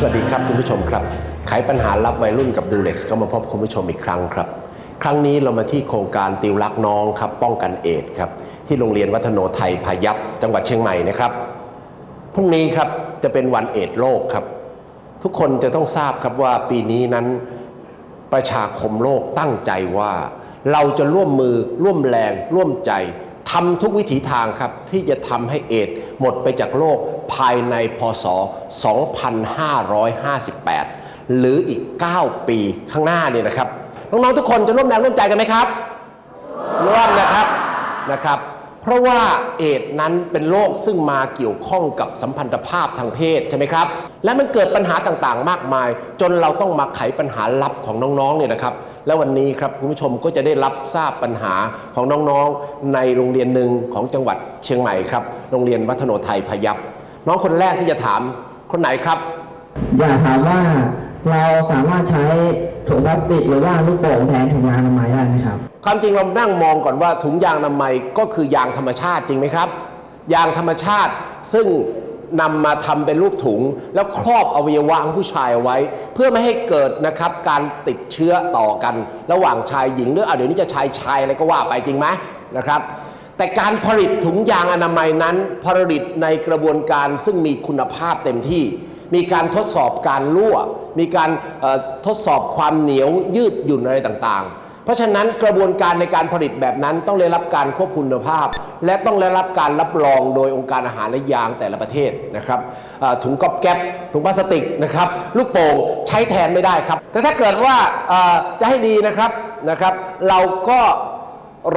สวัสดีครับคุณผู้ชมครับไขปัญหารับวัยรุ่นกับดูเล็กซ์ก็มาพบคุณผู้ชมอีกครั้งครับ ครั้งนี้เรามาที่โครงการติวรักน้องครับป้องกันเอดครับที่โรงเรียนวัฒโนไทยพายัพจังหวัดเชียงใหม่นะครับพรุ่งนี้ครับจะเป็นวันเอดโลกครับ ทุกคนจะต้องทราบครับว่าปีนี้นั้นประชาคมโลกตั้งใจว่า เราจะร่วมมือร่วมแรงร่วมใจทำทุกวิถีทางครับที่จะทำให้เอดหมดไปจากโลก ภายในพศ 2558 หรืออีก 9 ปีข้างหน้าเนี่ยนะครับ น้องๆทุกคนจะร่วมแรงร่วมใจกันไหมครับ ร่วมนะครับนะครับ เพราะว่าเอดนั้นเป็นโรคซึ่งมาเกี่ยวข้องกับสัมพันธภาพทางเพศใช่ไหมครับ และมันเกิดปัญหาต่างๆ มากมาย จนเราต้องมาไขปัญหาลับของน้องๆเนี่ยนะครับและวันนี้ครับคุณผู้ชมก็จะได้รับทราบปัญหาของน้องๆ ในโรงเรียนหนึ่งของจังหวัดเชียงใหม่ครับ โรงเรียนวัฒโนไทยพยัพ น้องคนแรกที่จะถามคนไหนครับ อยากถามว่าเราสามารถใช้ถุงพลาสติกหรือว่าลูกโป่งแทนถุงยางอนามัยได้ไหมครับความจริงเรานั่งมองก่อนว่าถุงยางอนามัยก็คือยางธรรมชาติจริงไหมครับ ยางธรรมชาติซึ่งนำมาทำเป็นรูปถุง แล้วครอบอวัยวะของผู้ชายเอาไว้ เพื่อไม่ให้เกิดนะครับการติดเชื้อต่อกัน ระหว่างชายหญิงหรืออะเดี๋ยวนี้จะชายชายอะไรก็ว่าไปจริงไหมนะครับ แต่การผลิตถุงยางอนามัยนั้น ผลิตในกระบวนการซึ่งมีคุณภาพเต็มที่ มีการทดสอบการรั่ว มีการทดสอบความเหนียวยืดหยุ่นอะไรต่างๆ เพราะฉะนั้นกระบวนการในการผลิตแบบนั้นต้องได้รับการควบคุณภาพ และต้องได้รับการรับรองโดยองค์การอาหารและยางแต่ละประเทศนะครับถุงก๊อบแก๊บถุงพลาสติกนะครับลูกโป่งใช้แทนไม่ได้ครับแต่ถ้าเกิดว่าจะให้ดีนะครับนะครับ เราก็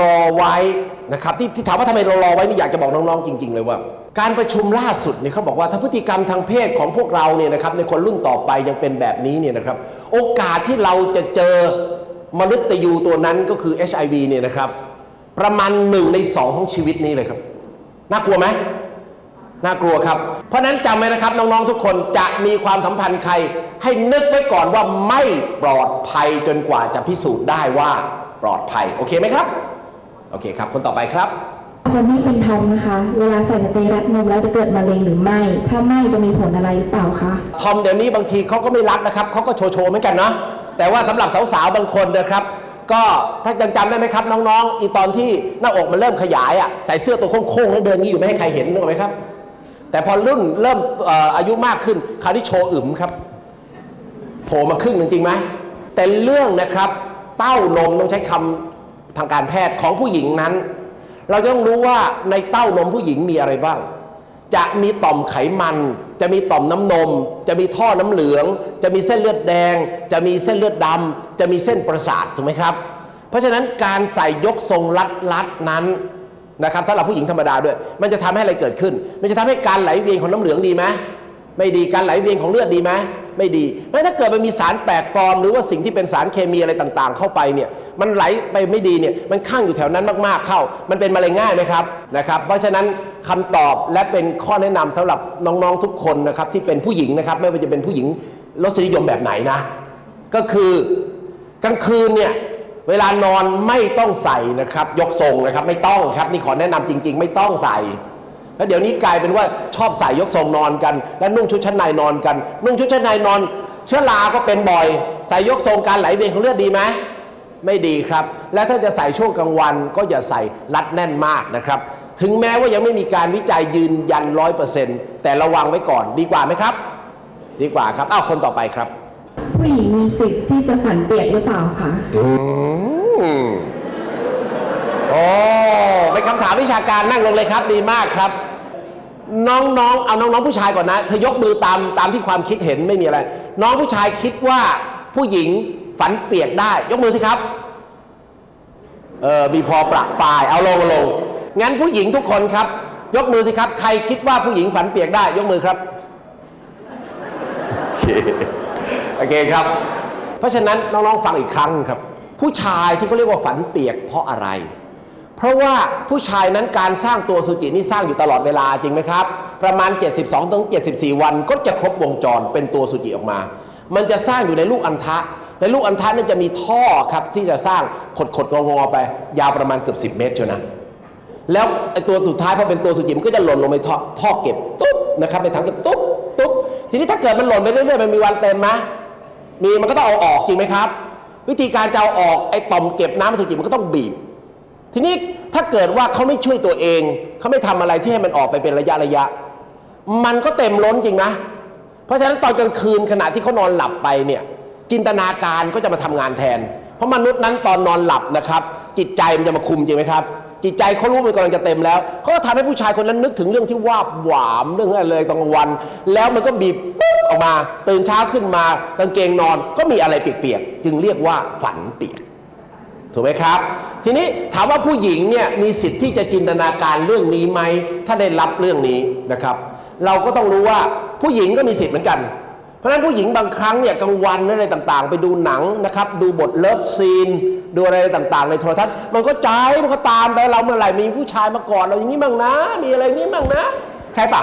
รอไว้นะครับที่ที่ถามว่าทำไมเรารอไว้นี่อยากจะบอกน้องๆจริง ๆ เลยว่า การประชุมล่าสุดเนี่ยเขาบอกว่าถ้าพฤติกรรมทางเพศของพวกเราเนี่ยนะครับในคนรุ่นต่อไปยังเป็นแบบนี้เนี่ยนะครับ โอกาสที่เราจะเจอมฤตยูตัวนั้นก็คือ HIV เนี่ยนะครับ ประมาณหนึ่งในสองของชีวิตนี้เลยครับน่ากลัวไหมน่ากลัวครับ เพราะฉะนั้นจำไว้นะครับน้องๆทุกคนจะมีความสัมพันธ์ใคร ให้นึกไว้ก่อนว่าไม่ปลอดภัยจนกว่าจะพิสูจน์ได้ว่าปลอดภัย โอเคไหมครับ โอเคครับ คนต่อไปครับ คนที่เป็นทอมนะคะ เวลาใส่สเตย์รัดนมแล้วจะเกิดมะเร็งหรือไม่ ถ้าไม่จะมีผลอะไรหรือเปล่าคะ ทอมเดี๋ยวนี้บางทีเขาก็ไม่รัดนะครับเขาก็โชว์โชว์เหมือนกันเนาะ แต่ว่าสำหรับสาวๆ บางคนนะครับ ก็ถ้ายังจำได้ไหมครับน้องๆ อีตอนที่หน้าอกมันเริ่มขยายอะ ใส่เสื้อตัวโค้งๆแล้วเดินอย่างนี้อยู่ไม่ให้ใครเห็นนึกออกไหมครับ แต่พอรุ่นเริ่มเอ่ออายุมากขึ้นคราวนี้โชว์อึมครับโผล่มาครึ่งหนึ่งจริงไหมแต่เรื่องนะครับเต้านมต้องใช้คำ ทางการแพทย์ของผู้หญิงนั้น เราจะต้องรู้ว่าในเต้านมผู้หญิงมีอะไรบ้าง จะมีต่อมไขมัน จะมีต่อมน้ำนม จะมีท่อน้ำเหลือง จะมีเส้นเลือดแดง จะมีเส้นเลือดดำจะมีเส้นประสาทถูกไหมครับ เพราะฉะนั้นการใส่ยกทรงรัดรัดนั้นนะครับสำหรับผู้หญิงธรรมดาด้วย มันจะทำให้อะไรเกิดขึ้น มันจะทำให้การไหลเวียนของน้ำเหลืองดีไหมไม่ดีการไหลเวียนของเลือดดีไหมไม่ดีแล้วถ้าเกิดมันมีสารแปลกปลอมหรือว่าสิ่งที่เป็นสารเคมีอะไรต่างๆ เข้าไปเนี่ย มันไหลไปไม่ดีเนี่ยมันข้างอยู่แถวนั้นมากๆเข้า มันเป็นมะเร็งง่ายไหมครับนะครับเพราะฉะนั้นคำตอบและเป็นข้อแนะนำสำหรับน้องๆทุกคนนะครับที่เป็นผู้หญิงนะครับไม่ว่าจะเป็นผู้หญิงรสนิยมแบบไหนนะ ก็คือกลางคืนเนี่ยเวลานอนไม่ต้องใส่นะครับ ยกทรงนะครับไม่ต้องครับนี่ขอแนะนำจริง ๆ ไม่ต้องใส่แล้วเดี๋ยวนี้กลายเป็นว่าชอบใส่ยกทรงนอนกัน และนุ่งชุดชั้นในนอนกัน นุ่งชุดชั้นในนอน เชื้อราก็เป็นบ่อย ใส่ยกทรงการไหลเวียนของเลือดดีไหม ไม่ดีครับ และถ้าจะใส่ช่วงกลางวันก็อย่าใส่รัดแน่นมากนะครับ ถึงแม้ว่ายังไม่มีการวิจัยยืนยันร้อยเปอร์เซ็นต์แต่ระวังไว้ก่อนดีกว่าไหมครับ ดีกว่าครับอ้าวคนต่อไปครับ ผู้หญิงมีสิทธิ์ที่จะฝันเปียกหรือเปล่าคะอืมโอ้เป็นคำถามวิชาการนั่งลงเลยครับ ดีมากครับ น้องๆ เอาน้องๆผู้ชายก่อนนะเธอยกมือตามตามที่ความคิดเห็นไม่มีอะไร น้องผู้ชายคิดว่าผู้หญิง ฝันเปียกได้ ยกมือสิครับ เออมีพอประปาย เอาลงลงงั้นผู้หญิงทุกคนครับ ยกมือสิครับ ใครคิดว่าผู้หญิงฝันเปียกได้ ยกมือครับโอเคโอเคครับ เพราะฉะนั้นน้องๆฟังอีกครั้งครับ ผู้ชายที่เขาเรียกว่าฝันเปียกเพราะอะไร เพราะว่าผู้ชายนั้นการสร้างตัวสุจินี่สร้างอยู่ตลอดเวลาจริงไหมครับ ประมาณ 72ถึง74 วันก็จะครบวงจรเป็นตัวสุจิออกมา มันจะสร้างอยู่ในลูกอัณฑะ ในลูกอัณฑะนั้นจะมีท่อครับที่จะสร้างขดขดๆงอๆไป ยาวประมาณเกือบ 10 เมตรเชียวนะแล้วไอตัวสุดท้ายพอเป็นตัวสุจิมันก็จะหล่นลงไปท่อท่อเก็บตุ๊บนะครับในถังเก็บตุ๊บตุ๊บทีนี้ถ้าเกิดมันหล่นไปเรื่อยๆมันมีวันเต็มไหมมีมันก็ต้องเอาออกจริงไหมครับ วิธีการจะเอาออกไอ้ต่อมเก็บน้ำสุจิมันก็ต้องบีบ ทีนี้ถ้าเกิดว่าเขาไม่ช่วยตัวเองเขาไม่ทำอะไรที่ให้มันออกไปเป็นระยะระยะ มันก็เต็มล้นจริงนะเพราะฉะนั้นตอนกลางคืนขณะที่เขานอนหลับไปเนี่ย จินตนาการก็จะมาทำงานแทน เพราะมนุษย์นั้นตอนนอนหลับนะครับ จิตใจมันจะมาคุมจริงไหมครับ จิตใจเขารู้มันกำลังจะเต็มแล้วเขาก็ทำให้ผู้ชายคนนั้นนึกถึงเรื่องที่วาบหวามเรื่องอะไรตอนกลางวัน แล้วมันก็บีบปุ๊บออกมา ตื่นเช้าขึ้นมากางเกงนอนก็มีอะไรเปียกๆจึงเรียกว่าฝันเปียกถูกไหมครับ ทีนี้ถามว่าผู้หญิงเนี่ยมีสิทธิ์ที่จะจินตนาการเรื่องนี้ไหมถ้าได้รับเรื่องนี้นะครับ เราก็ต้องรู้ว่าผู้หญิงก็มีสิทธิ์เหมือนกัน เพราะฉะนั้นผู้หญิงบางครั้งเนี่ยกลางวันอะไรต่างๆ ไปดูหนังนะครับ ดูบทเลิฟซีน ดูอะไรต่างๆ ในโทรทัศน์มันก็ใจมันก็ตามไปเราเมื่อไหร่มีผู้ชายมาก่อนเราอย่างนี้บ้างนะ มีอะไรนี้บ้างนะ ใช่ปะ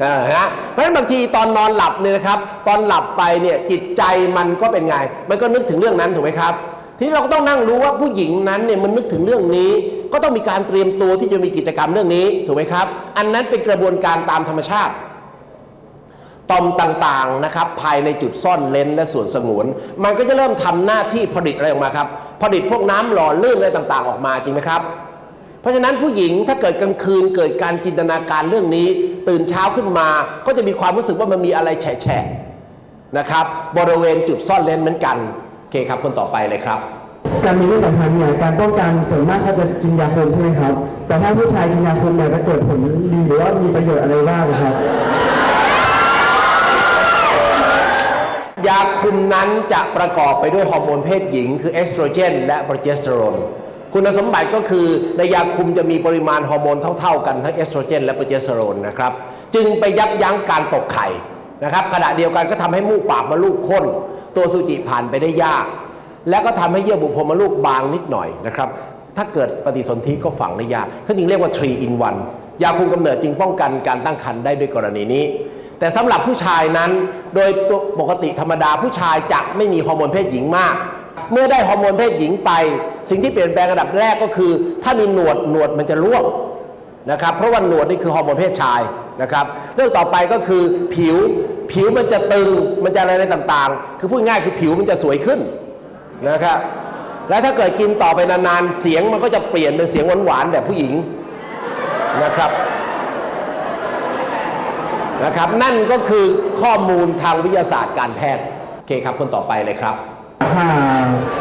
เออนะเพราะฉะนั้นบางทีตอนนอนหลับเนี่ยนะครับ ตอนหลับไปเนี่ยจิตใจมันก็เป็นไง มันก็นึกถึงเรื่องนั้นถูกไหมครับ ทีนี้เราก็ต้องนั่งรู้ว่าผู้หญิงนั้นเนี่ยมันนึกถึงเรื่องนี้ ก็ต้องมีการเตรียมตัวที่จะมีกิจกรรมเรื่องนี้ถูกไหมครับ อันนั้นเป็นกระบวนการตามธรรมชาติ ตอมต่างๆนะครับภายในจุดซ่อนเลนและส่วนสงวน มันก็จะเริ่มทำหน้าที่ผลิตอะไรออกมาครับผลิตพวกน้ำหล่อลื่นอะไรต่างๆ ออกมาจริงไหมครับ เพราะฉะนั้นผู้หญิงถ้าเกิดกลางคืนเกิดการจินตนาการเรื่องนี้ ตื่นเช้าขึ้นมาก็จะมีความรู้สึกว่ามันมีอะไรแฉะนะครับบริเวณจุดซ่อนเลนเหมือนกันโอเคครับคนต่อไปเลยครับการมีเพศสัมพันธ์เนี่ยการป้องกันส่วนมากเขาจะกินยาคุมใช่ไหมครับ แต่ถ้าผู้ชายกินยาคุมเนี่ยจะเกิดผลดีหรือว่ามีประโยชน์อะไรบ้างครับ ยาคุมนั้นจะประกอบไปด้วยฮอร์โมนเพศหญิง คือเอสโตรเจน และโปรเจสเตอโรนคุณสมบัติก็คือในยาคุมจะมีปริมาณฮอร์โมนเท่า ๆ กันทั้งเอสโตรเจน และโปรเจสเตอโรนนะครับจึงไปยับยั้งการตกไข่นะครับขณะเดียวกันก็ทำให้มูกปากมดลูกข้น ตัวสุจิผ่านไปได้ยาก แล้วก็ทำให้เยื่อบุโพรงมดลูกบางนิดหน่อยนะครับถ้าเกิดปฏิสนธิก็ฝังได้ยากเขาจึงเรียกว่า 3 in 1ยาคุมกำเนิดจึงป้องกันการตั้งครรภ์ได้ด้วยกรณีนี้ แต่สำหรับผู้ชายนั้นโดยปกติธรรมดาผู้ชายจะไม่มีฮอร์โมนเพศหญิงมาก เมื่อได้ฮอร์โมนเพศหญิงไป สิ่งที่เปลี่ยนแปลงระดับแรกก็คือ ถ้ามีหนวดหนวดมันจะร่วงนะครับเพราะว่าหนวดนี่คือฮอร์โมนเพศชายนะครับเรื่องต่อไปก็คือผิวผิวมันจะตึงมันจะอะไรต่างๆ คือพูดง่ายคือผิวมันจะสวยขึ้นนะครับและถ้าเกิดกินต่อไปนานๆเสียงมันก็จะเปลี่ยนเป็นเสียงหวานๆแบบผู้หญิงนะครับ นะครับ นั่นก็คือข้อมูลทางวิทยาศาสตร์การแพทย์โอเคครับคนต่อไปเลยครับ ถ้า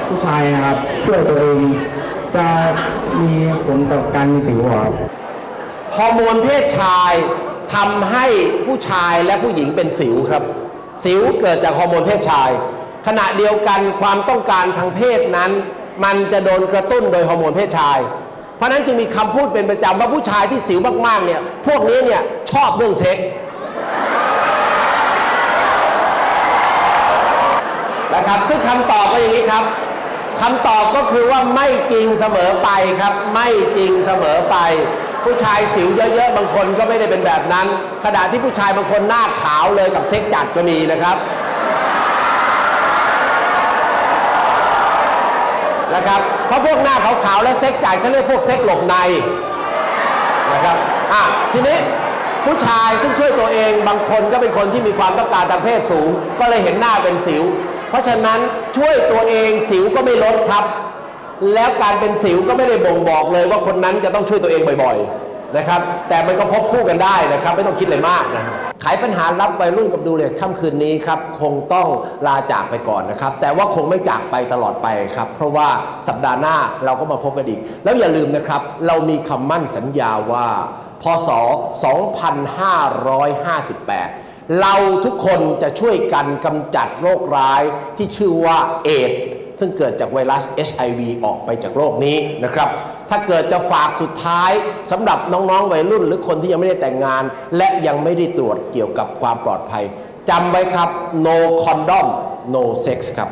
ผู้ชายนะครับช่วยตัวเองจะมีผลต่อการมีสิวเหรอครับฮอร์โมนเพศชายทำให้ผู้ชายและผู้หญิงเป็นสิวครับ สิวเกิดจากฮอร์โมนเพศชาย ขณะเดียวกันความต้องการทางเพศนั้น มันจะโดนกระตุ้นโดยฮอร์โมนเพศชาย เพราะฉะนั้นจึงมีคำพูดเป็นประจำว่าผู้ชายที่สิวมากๆเนี่ยพวกนี้เนี่ยชอบเรื่องเซ็ก นะครับ ซึ่งคำตอบก็อย่างนี้ครับคำตอบก็คือว่าไม่จริงเสมอไปครับ ไม่จริงเสมอไป ผู้ชายสิวเยอะๆบางคนก็ไม่ได้เป็นแบบนั้น ขณะที่ผู้ชายบางคนหน้าขาวเลยกับเซ็กจัดก็มีนะครับนะครับ เพราะพวกหน้าขาวๆและเซ็กจัดเขาเรียกพวกเซ็กหลบในนะครับอะทีนี้ผู้ชายซึ่งช่วยตัวเองบางคนก็เป็นคนที่มีความต้องการทางเพศสูง ก็เลยเห็นหน้าเป็นสิว เพราะฉะนั้นช่วยตัวเองสิวก็ไม่ลดครับ แล้วการเป็นสิวก็ไม่ได้บ่งบอกเลยว่าคนนั้นจะต้องช่วยตัวเองบ่อยๆนะครับ แต่มันก็พบคู่กันได้นะครับ ไม่ต้องคิดอะไรมากนะครับไขปัญหารับวัยรุ่นกับดูเลยค่ำคืนนี้ครับ คงต้องลาจากไปก่อนนะครับ แต่ว่าคงไม่จากไปตลอดไปครับ เพราะว่าสัปดาห์หน้าเราก็มาพบกันอีก แล้วอย่าลืมนะครับ เรามีคำมั่นสัญญาว่า พศ 2558 เราทุกคนจะช่วยกันกำจัดโรคร้ายที่ชื่อว่าเอดส์ซึ่งเกิดจากไวรัส HIV ออกไปจากโลกนี้นะครับ ถ้าเกิดจะฝากสุดท้ายสำหรับน้องๆวัยรุ่น หรือคนที่ยังไม่ได้แต่งงาน และยังไม่ได้ตรวจเกี่ยวกับความปลอดภัยจำไว้ครับ no condom no sex ครับ